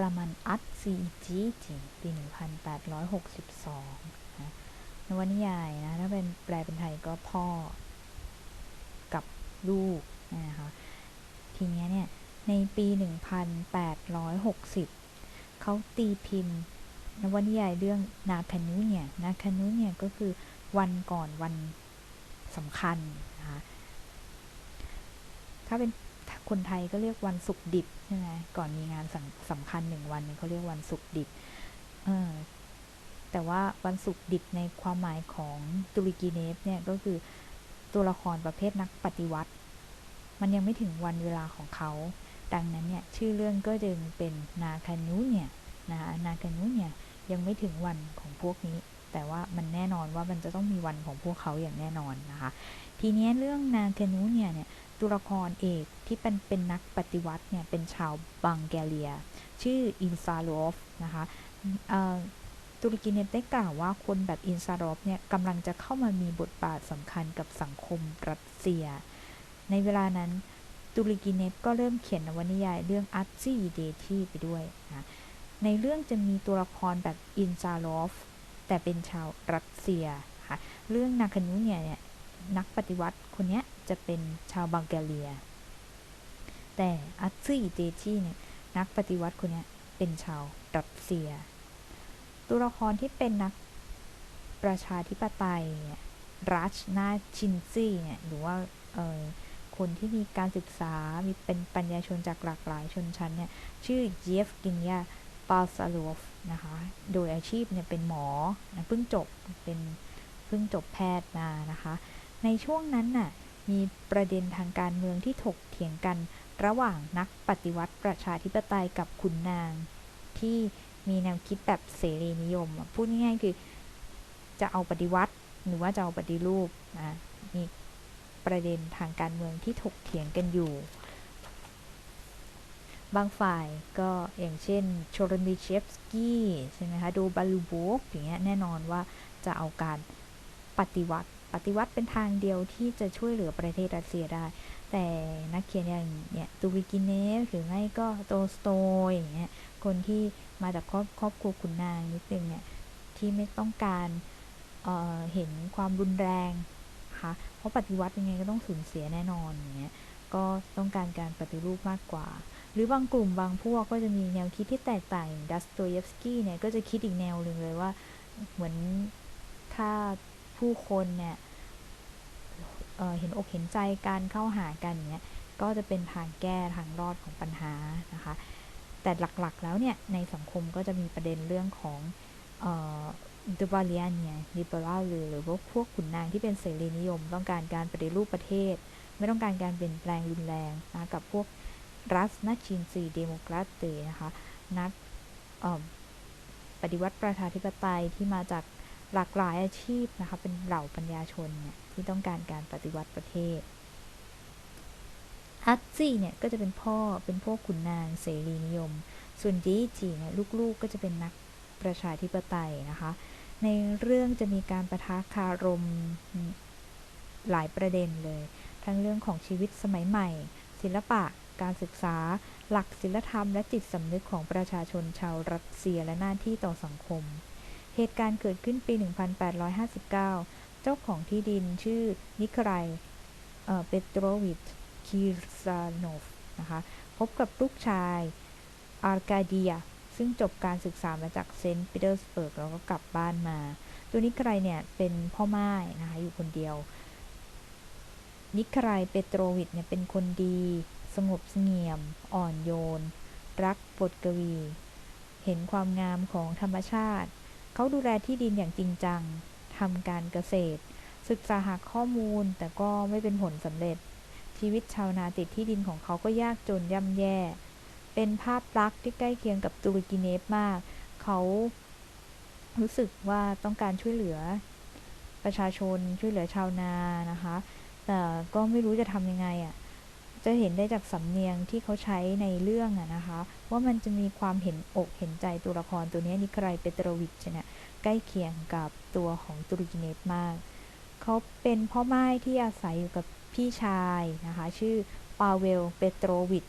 รามันอัตซีจีจีปี 1862นะนวนิยายนะถ้าเป็นแปลเป็นไทยก็พ่อกับลูกนะคะทีนี้เนี่ย ในปี 1860 เขาตีพิมพ์ นวนิยายเรื่องนาคานุเนี่ยนาคานุเนี่ยก็คือวันก่อนวันสำคัญนะคะถ้าเป็น คนไทยก็เรียกวันศุกร์ดิบใช่ไหมก่อนมีงานสำคัญหนึ่งวันเขาเรียกวันศุกร์ดิบแต่ว่าวันศุกร์ดิบในความหมายของตุริกีเนฟเนี่ยก็คือตัวละครประเภทนักปฏิวัติ มันยังไม่ถึงวันเวลาของเขา ดังนั้นเนี่ยชื่อเรื่องก็จึงเป็นนาคานุเนี่ยนะคะนาคานุเนี่ยยังไม่ถึงวันของพวกนี้ แต่ว่ามันแน่นอนว่ามันจะต้องมีวันของพวกเขาอย่างแน่นอนนะคะ ทีนี้เรื่องนาคานุเนี่ยเนี่ย ตัวละครเอกที่เป็นเป็นนักปฏิวัติเนี่ยเป็นชาวบังแกเลีย ชื่ออินซาโรฟนะคะตุรกีเนตได้กล่าวว่าคนแบบอินซารอฟเนี่ยกำลังจะเข้ามามีบทบาทสำคัญกับสังคมรัสเซีย ในเวลานั้นตุรกีเนตก็เริ่มเขียนนวนิยายเรื่องอัตซีเดทีไปด้วยนะในเรื่องจะมีตัวละครแบบอินซารอฟแต่เป็นชาวรัสเซียค่ะเรื่องนาคานุเนี่ย นักปฏิวัติคนนี้จะเป็นชาวบังแกเลีย แต่อัตซีเดทีเนี่ยนักปฏิวัติคนนี้เป็นชาวรัสเซีย ตัวละครที่เป็นนักประชาธิปไตยเนี่ยรัชนาชินซีเนี่ยหรือว่าคนที่มีการศึกษา มีเป็นปัญญาชนจากหลากหลายชนชั้นเนี่ย ชื่อเยฟกินยาปาซาโลฟนะคะ โดยอาชีพเนี่ยเป็นหมอนะเพิ่งจบ เป็นเพิ่งจบแพทย์มานะคะ ในช่วงนั้นน่ะมีประเด็นทางการเมืองที่ถกเถียงกันระหว่างนักปฏิวัติประชาธิปไตยกับขุนนาง ที่มีแนวคิดแบบเสรีนิยม พูดง่ายๆคือจะเอาปฏิวัติ หรือว่าจะเอาปฏิรูปนะมีประเด็นทางการเมืองที่ถกเถียงกันอยู่ บางฝ่ายก็อย่างเช่นโชรนิเชฟสกี้ใช่ไหมคะดูบาลูโบฟอย่างเงี้ยแน่นอนว่าจะเอาการปฏิวัติ ปฏิวัติเป็นทางเดียวที่จะช่วยเหลือประเทศรัสเซียได้ แต่นักเขียนอย่างเนี่ยตูวิกินเนฟหรือไม่ก็โตสโตยอย่างเงี้ยคนที่มาจากครอบครอบครัวขุนนางนิดนึงเนี่ยที่ไม่ต้องการเเห็นความรุนแรงค่ะเพราะปฏิวัติยังไงก็ต้องสูญเสียแน่นอนอย่างเงี้ยก็ต้องการการปฏิรูปมากกว่า หรือบางกลุ่มบางพวกก็จะมีแนวคิดที่แตกต่างดัสโตเยฟสกี้เนี่ยก็จะคิดอีกแนวหนึ่งเลยว่าเหมือนถ้าผู้คนเนี่ย เห็นอกเห็นใจการเข้าหากันเนี้ยก็จะเป็นทางแก้ทางรอดของปัญหานะคะ แต่หลักๆแล้วเนี่ยในสังคมก็จะมีประเด็นเรื่องของดูบาเลียนเนี่ยลิเบอรัลหรือว่าพวกขุนนางที่เป็นเสรีนิยม ต้องการการปฏิรูปประเทศ ไม่ต้องการการเปลี่ยนแปลงรุนแรงนะกับพวกรัสนัชินซีเดโมแครตเตนะคะนักปฏิวัติประชาธิปไตยที่มาจากหลากหลายอาชีพนะคะเป็นเหล่าปัญญาชนเนี่ย ที่ต้องการการปฏิวัติประเทศฮัตซี่เนี่ยก็จะเป็นพ่อเป็นพวกขุนนางเสรีนิยม ส่วนดีจีเนี่ยลูกๆก็จะเป็นนักประชาธิปไตยนะคะ ในเรื่องจะมีการประทะคารมหลายประเด็นเลย ทั้งเรื่องของชีวิตสมัยใหม่ ศิลปะ การศึกษา หลักศิลธรรม และจิตสำนึกของประชาชนชาวรัสเซียและหน้าที่ต่อสังคม เหตุการณ์เกิดขึ้นปี 1859 เจ้าของที่ดินชื่อนิครายเปโตรวิชคิรซานอฟนะคะพบกับลูกชายอาร์กาเดีย ซึ่งจบการศึกษามาจากเซนต์ปีเตอร์สเบิร์กแล้วก็กลับบ้านมา ตัวนิครายเนี่ยเป็นพ่อไม้นะคะอยู่คนเดียว นิครายเปโตรวิชเนี่ยเป็นคนดี สงบเสงี่ยม อ่อนโยน รักบทกวี เห็นความงามของธรรมชาติ เขาดูแลที่ดินอย่างจริงจัง ทำการเกษตร ศึกษาหาข้อมูลแต่ก็ไม่เป็นผลสำเร็จ ชีวิตชาวนาติดที่ดินของเขาก็ยากจนย่ำแย่ เป็นภาพลักษณ์ที่ใกล้เคียงกับตุรกีเนฟมาก เขารู้สึกว่าต้องการช่วยเหลือ ประชาชนช่วยเหลือชาวนานะคะ แต่ก็ไม่รู้จะทำยังไงอะ่ะจะเห็นได้จากสำเนียงที่เขาใช้ในเรื่องอะนะคะ ว่ามันจะมีความเห็นอกเห็นใจตัวละครตัวนี้นิครายเปโตรวิชเนี่ยใกล้เคียงกับ ตัวของตุรกีเนฟมาก เขาเป็นพ่อไม้ที่อาศัยอยู่กับพี่ชายนะคะ ชื่อปาเวล เปโตรวิช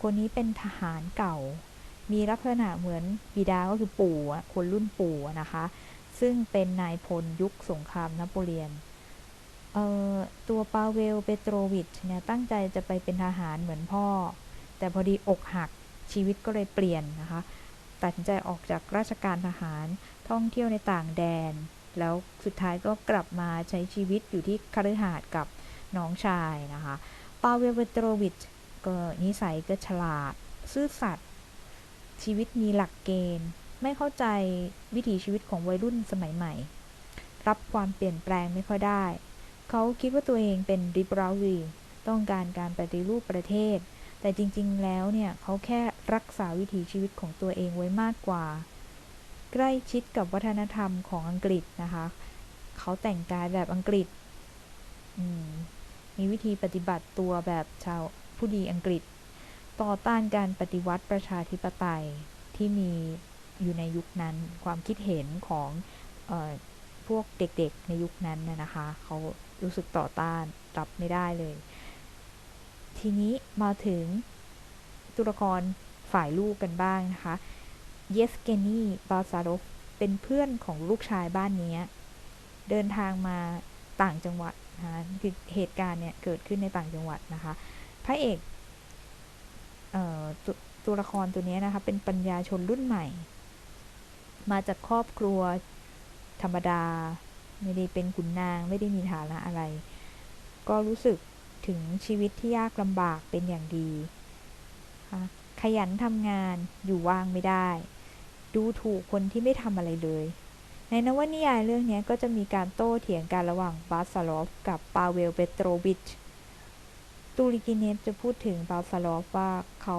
คนนี้เป็นทหารเก่า มีลักษณะเหมือนบิดาก็คือปู่คนรุ่นปู่นะคะ ซึ่งเป็นนายพลยุคสงครามนโปเลียนตัวปาเวล เปโตรวิชเนี่ยตั้งใจจะไปเป็นทหารเหมือนพ่อ แต่พอดีอกหักชีวิตก็เลยเปลี่ยนนะคะ ตัดสินใจออกจากราชการทหารท่องเที่ยวในต่างแดน แล้วสุดท้ายก็กลับมาใช้ชีวิตอยู่ที่คฤหาสน์กับน้องชายนะคะ ปาเวลเปโตรวิชก็นิสัยก็ฉลาด ซื่อสัตย์ชีวิตมีหลักเกณฑ์ ไม่เข้าใจวิถีชีวิตของวัยรุ่นสมัยใหม่ รับความเปลี่ยนแปลงไม่ค่อยได้ เขาคิดว่าตัวเองเป็นริบราวีต้องการการปฏิรูปประเทศ แต่จริงๆแล้วเนี่ยเขาแค่ รักษาวิถีชีวิตของตัวเองไว้มากกว่า ใกล้ชิดกับวัฒนธรรมของอังกฤษนะคะ เขาแต่งกายแบบอังกฤษมีวิธีปฏิบัติตัวแบบชาวผู้ดีอังกฤษ ต่อต้านการปฏิวัติประชาธิปไตยที่มีอยู่ในยุคนั้นความคิดเห็นของออพวกเด็กๆในยุคนั้นนะคะ เขารู้สึกต่อต้านรับไม่ได้เลย ทีนี้มาถึงตัวละคร ฝ่ายลูกกันบ้างนะคะ เยสเกนีบาซารฟเป็นเพื่อนของลูกชายบ้านนี้ เดินทางมาต่างจังหวัดนะคะคือเหตุการณ์เนี่ยเกิดขึ้นในต่างจังหวัดนะคะ พระเอกเออตตัวละครตัวนี้นะคะ เป็นปัญญาชนรุ่นใหม่ มาจากครอบครัวธรรมดา ไม่ได้เป็นขุนนางไม่ได้มีฐานะอะไร ก็รู้สึกถึงชีวิตที่ยากลำบากเป็นอย่างดีค่ะ ขยันทำงานอยู่ว่างไม่ได้ ดูถูกคนที่ไม่ทำอะไรเลย ในนวนิยายเรื่องนี้ก็จะมีการโต้เถียงกันระหว่างบาสซาลอฟกับปาเวลเปโตรวิชตูริกิเนฟจะพูดถึงบาสซาลอฟว่าเขา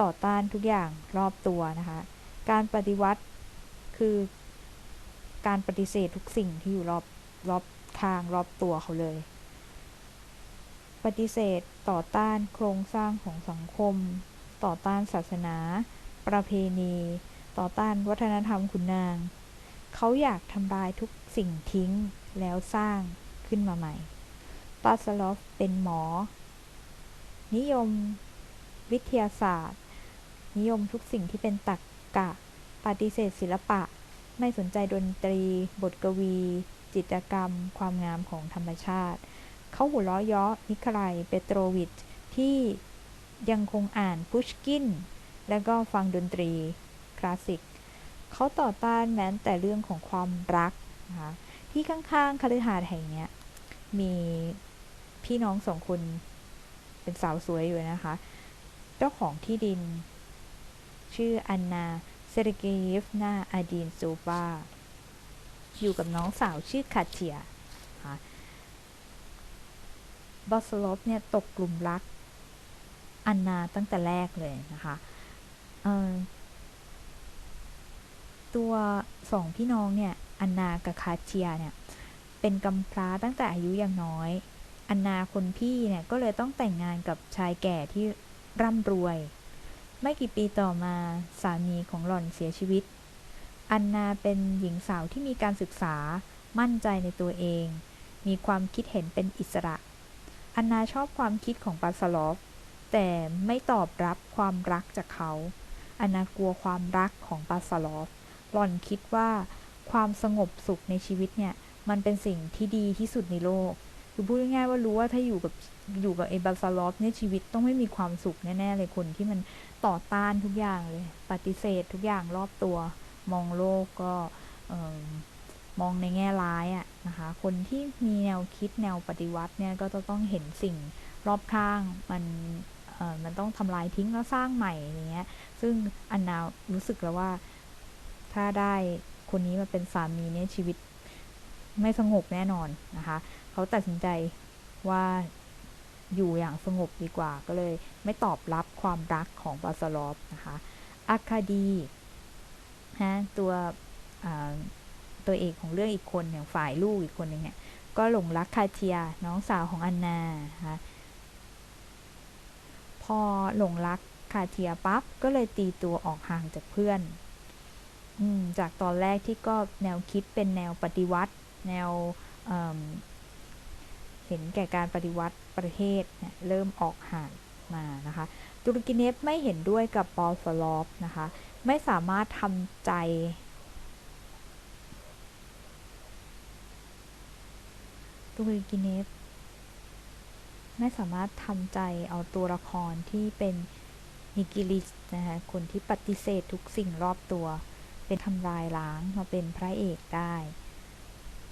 ต่อต้านทุกอย่างรอบตัวนะคะ การปฏิวัติคือการปฏิเสธทุกสิ่งที่อยู่รอบรอบทางรอบตัวเขาเลย ปฏิเสธต่อต้านโครงสร้างของสังคม ต่อต้านศาสนา ประเพณี ต่อต้านวัฒนธรรมขุนนาง เขาอยากทำลายทุกสิ่งทิ้งแล้วสร้างขึ้นมาใหม่ปาสลอฟเป็นหมอ นิยมวิทยาศาสตร์ นิยมทุกสิ่งที่เป็นตรรกกะ ปฏิเสธศิลปะ ไม่สนใจดนตรี บทกวี จิตรกรรม ความงามของธรรมชาติ เขาหัวล้อย้อนิคลายเปโตรวิชที่ ยังคงอ่านพุชกิน แล้วก็ฟังดนตรีคลาสสิกเขาต่อต้านแม้แต่เรื่องของความรักนะคะที่ข้างๆคฤหาสน์แห่งนี้มีพี่น้องสองคนเป็นสาวสวยอยู่นะคะ เจ้าของที่ดิน ชื่ออันนาเซรเกยฟนาอาดีนโซบาอยู่กับน้องสาวชื่อคาเทียบอสลอฟเนี่ยตกกลุ่มรัก อันนาตั้งแต่แรกเลยนะคะตัวสองพี่น้องเนี่ย อันนากับคาเทียเนี่ย เป็นกำพร้าตั้งแต่อายุยังน้อย อันนาคนพี่เนี่ยก็เลยต้องแต่งงานกับชายแก่ที่ร่ำรวย ไม่กี่ปีต่อมาสามีของหล่อนเสียชีวิต อันนาเป็นหญิงสาวที่มีการศึกษา มั่นใจในตัวเอง มีความคิดเห็นเป็นอิสระ อันนาชอบความคิดของปาสลอฟ แต่ไม่ตอบรับความรักจากเขาอันนากลัวความรักของปาสลอฟหล่อนคิดว่าความสงบสุขในชีวิตเนี่ย มันเป็นสิ่งที่ดีที่สุดในโลก คือพูดง่ายๆว่ารู้ว่าถ้าอยู่กับอยู่กับไอ้บาสลอฟเนี่ยชีวิตต้องไม่มีความสุขแน่ๆเลยคนที่มันต่อต้านทุกอย่างเลย ปฏิเสธทุกอย่างรอบตัว มองโลกก็มองในแง่ร้ายอะนะคะ คนที่มีแนวคิดแนวปฏิวัติเนี่ยก็จะต้องเห็นสิ่งรอบข้างมัน มันต้องทำลายทิ้งแล้วสร้างใหม่อย่างเงี้ย ซึ่งอันนารู้สึกแล้วว่าถ้าได้คนนี้มาเป็นสามีเนี่ยชีวิตไม่สงบแน่นอนนะคะ เขาตัดสินใจว่าอยู่อย่างสงบดีกว่า ก็เลยไม่ตอบรับความรักของบาสลอฟนะคะอาคาดีฮะตัวตัวเอกของเรื่องอีกคนอย่างฝ่ายลูกอีกคนหนึ่งเนี่ยก็หลงรักคาเทียน้องสาวของอันนาคะ อหลงรักคาเทียปั๊บก็เลยตีตัวออกห่างจากเพื่อนอจากตอนแรกที่ก็แนวคิดเป็นแนวปฏิวัติ แนวเห็นแก่การปฏิวัติประเทศเเริ่มออกห่างมานะคะ ตุรกิเนฟไม่เห็นด้วยกับปอลสลอฟนะคะ ไม่สามารถทำใจตุรกิเนฟ ไม่สามารถทำใจเอาตัวละครที่เป็นนิกิลิสนะคะคนที่ปฏิเสธทุกสิ่งรอบตัว เป็นทำลายล้างมาเป็นพระเอกได้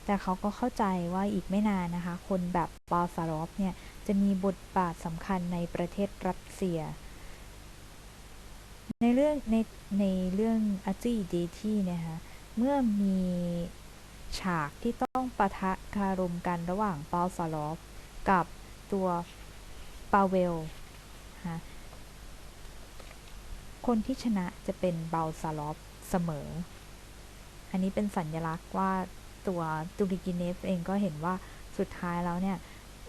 แต่เขาก็เข้าใจว่าอีกไม่นานนะคะ คนแบบปาซารอฟเนี่ย จะมีบทบาทสำคัญในประเทศรัสเซีย ในเรื่องในในเรื่องอาจีเดทีนี่ยค่ะเมื่อมีฉากที่ต้องปะทะคารมกันระหว่างปาซารอฟกับ ตัวปาเวลนะคนที่ชนะจะเป็นเบาซาลอฟเสมอ อันนี้เป็นสัญลักษณ์ว่าตัวตูริกิเนฟเองก็เห็นว่าสุดท้ายแล้วเนี่ย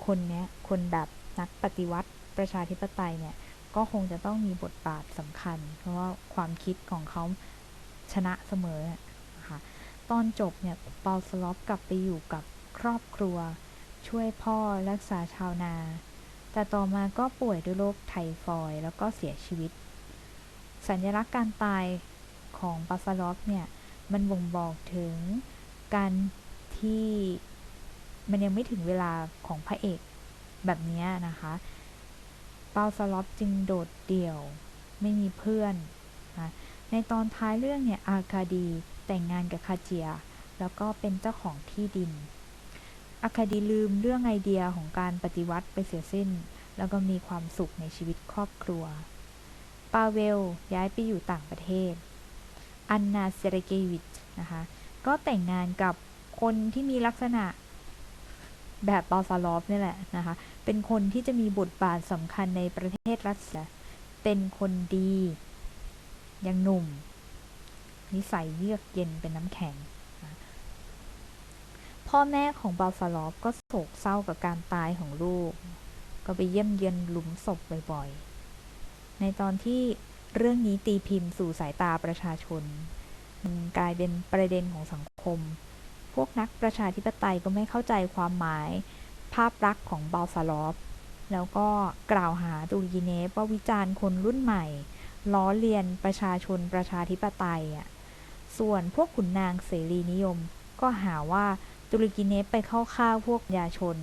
คนเนี้ย คนแบบนักปฏิวัติประชาธิปไตยเนี่ย ก็คงจะต้องมีบทบาทสำคัญ เพราะว่าความคิดของเขาชนะเสมอนะคะตอนจบเนี่ยเปาสลอฟกลับไปอยู่กับครอบครัว ช่วยพ่อรักษาชาวนา แต่ต่อมาก็ป่วยด้วยโรคไทฟอยแล้วก็เสียชีวิต สัญลักษณ์การตายของปาสลอฟเนี่ย มันบ่งบอกถึงการที่มันยังไม่ถึงเวลาของพระเอกแบบนี้นะคะ เปาสล็อตจึงโดดเดี่ยว ไม่มีเพื่อนนะในตอนท้ายเรื่องเนี่ย อาคาดีแต่งงานกับคาเจีย แล้วก็เป็นเจ้าของที่ดิน อคาดีลืมเรื่องไอเดียของการปฏิวัติไปเสียสิ้น แล้วก็มีความสุขในชีวิตครอบครัว ปาเวลย้ายไปอยู่ต่างประเทศ อันนาเซเรเกวิชนะคะ ก็แต่งงานกับคนที่มีลักษณะแบบปาซาลอฟนี่แหละนะคะ เป็นคนที่จะมีบทบาทสำคัญในประเทศรัสเซีย เป็นคนดี ยังหนุ่ม นิสัยเยือกเย็นเป็นน้ำแข็ง พ่อแม่ของบาซาลอฟก็โศกเศร้ากับการตายของลูก ก็ไปเยี่ยมเยือนหลุมศพบ่อยๆ ในตอนที่เรื่องนี้ตีพิมพ์สู่สายตาประชาชน มันกลายเป็นประเด็นของสังคม พวกนักประชาธิปไตยก็ไม่เข้าใจความหมาย ภาพลักษณ์ของบาลซาลอฟแล้วก็กล่าวหาตูริเนฟว่าวิจารณ์คนรุ่นใหม่ ล้อเลียนประชาชนประชาธิปไตยอะ ส่วนพวกขุนนางเสรีนิยมก็หาว่า ตุรกิเนฟไปเข้าข้างพวกยาชน